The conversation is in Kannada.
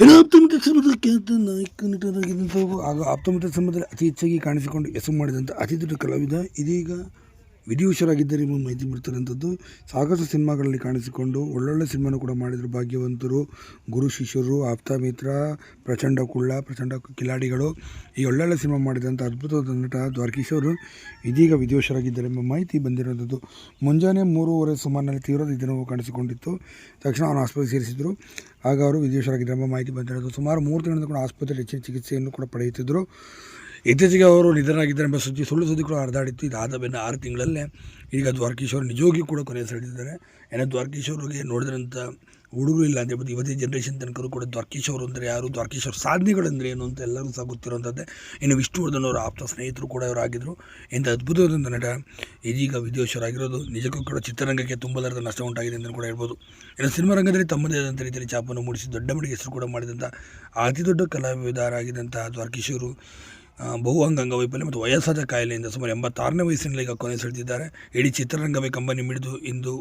ಇನ್ನು ಆಪ್ತಮಿತ ಸಿನಿಮಾದ ಖ್ಯಾತ ನಾಯಕ ನಟರಾಗಿದ್ದಂಥ ಆಗ ಆಪ್ತಮಿತ ಸಂಬಂಧದಲ್ಲಿ ಅತಿ ಹೆಚ್ಚಾಗಿ ಕಾಣಿಸಿಕೊಂಡು ಹೆಸರು ಮಾಡಿದಂಥ ಅತಿ ದೊಡ್ಡ ಕಲಾವಿದ ಇದೀಗ ವಿಧಿವಶರಾಗಿದ್ದಾರೆ ಎಂಬ ಮಾಹಿತಿ ಬಿಡ್ತಾರಂಥದ್ದು ಸಾಕಷ್ಟು ಸಿನಿಮಾಗಳಲ್ಲಿ ಕಾಣಿಸಿಕೊಂಡು ಒಳ್ಳೊಳ್ಳೆ ಸಿನಿಮಾನು ಕೂಡ ಮಾಡಿದರು ಭಾಗ್ಯವಂತರು, ಗುರು ಶಿಷ್ಯರು, ಆಪ್ತ ಮಿತ್ರ, ಪ್ರಚಂಡ ಕುಳ್ಳ, ಪ್ರಚಂಡ ಕಿಲಾಡಿಗಳು. ಈ ಒಳ್ಳೊಳ್ಳೆ ಸಿನಿಮಾ ಮಾಡಿದಂಥ ಅದ್ಭುತವಾದ ನಟ ದ್ವಾರಕೀಶ್ ಅವರು ಇದೀಗ ವಿಧಿವಶರಾಗಿದ್ದರೆಂಬ ಮಾಹಿತಿ ಬಂದಿರುವಂಥದ್ದು ಮುಂಜಾನೆ ಮೂರುವರೆ ಸುಮಾರಿನಲ್ಲಿ ತೀವ್ರ ದಿನವೂ ಕಾಣಿಸಿಕೊಂಡಿತ್ತು. ತಕ್ಷಣ ಅವನು ಆಸ್ಪತ್ರೆಗೆ ಸೇರಿಸಿದ್ರು. ಆಗ ಅವರು ವಿಧಿವಶರಾಗಿದ್ದರೆಂಬ ಮಾಹಿತಿ ಬಂದಿರೋದು. ಸುಮಾರು ಮೂರು ತಿಂಗಳಿಂದ ಕೂಡ ಆಸ್ಪತ್ರೆ ಹೆಚ್ಚಿನ ಚಿಕಿತ್ಸೆಯನ್ನು ಕೂಡ ಪಡೆಯುತ್ತಿದ್ದರು ಇತ್ತೀಚೆಗೆ ಅವರು ನಿಧನರಾಗಿದ್ದಾರೆ ಎಂಬ ಸುದ್ದಿ ಸುಳ್ಳು ಸುದ್ದಿ ಕೂಡ ಹರಿದಾಡಿತ್ತು. ಇದಾದ ಬೆನ್ನ ಆರು ತಿಂಗಳಲ್ಲೇ ಈಗ ದ್ವಾರಕೀಶ್ವರ್ ನಿಜವಾಗಿಯೂ ಕೂಡ ಕೊನೆ ಸೆಳೆದಿದ್ದಾರೆ ಏನೋ ದ್ವಾರಕೀಶ್ ಅವರಿಗೆ ನೋಡಿದ್ರಂಥ ಹುಡುಗರು ಇಲ್ಲ ಅಂತ ಹೇಳ್ಬೋದು ಇವತ್ತಿನ ಜನ್ರೇಷನ್ ತನಕರು ಕೂಡ ದ್ವಾರಕೀಶ್ವರು ಅಂದರೆ ಯಾರು? ದ್ವಾರಕೀಶ್ ಸಾಧನೆಗಳಂದರೆ ಏನು ಅಂತ ಎಲ್ಲರೂ ಸಹ ಗೊತ್ತಿರುವಂಥದ್ದೇ ಇನ್ನು ವಿಷ್ಣುವರ್ಧನ್ ಅವರ ಆಪ್ತ ಸ್ನೇಹಿತರು ಕೂಡ ಇವರಾಗಿದ್ದರು ಇಂಥ ಅದ್ಭುತವಾದಂಥ ನಟ ಇದೀಗ ವಿದ್ಯೋಶ್ವರಾಗಿರೋದು ನಿಜಕ್ಕೂ ಕೂಡ ಚಿತ್ರರಂಗಕ್ಕೆ ತುಂಬಲಾರದ ನಷ್ಟ ಉಂಟಾಗಿದೆ ಅಂತ ಕೂಡ ಹೇಳ್ಬೋದು. ಇನ್ನು ಸಿನಿಮಾ ರಂಗದಲ್ಲಿ ತಮ್ಮದೇ ಆದಂಥ ರೀತಿಯಲ್ಲಿ ಛಾಪನ್ನು ಮೂಡಿಸಿ ದೊಡ್ಡ ಮಟ್ಟಿಗೆ ಹೆಸರು ಕೂಡ ಮಾಡಿದಂಥ ಅತಿ ದೊಡ್ಡ ಕಲಾವಿದರಾಗಿದ್ದಂಥ ದ್ವಾರಕೀಶ್ ಅವರು ಆ, ಬಹು ಅಂಗಾಂಗ ವೈಫಲ್ಯ ಮತ್ತು ವಯಸ್ಸಾದ ಕಾಯಿಲೆಯಿಂದ ಸುಮಾರು ಎಂಬತ್ತಾರನೇ ವಯಸ್ಸಿನಲ್ಲಿ ಈಗ ಕೊನೆ ಸೆಳೆದಿದ್ದಾರೆ ಇಡೀ ಚಿತ್ರರಂಗವೇ ಕಂಬನಿ ಮಿಡಿದು ಇಂದು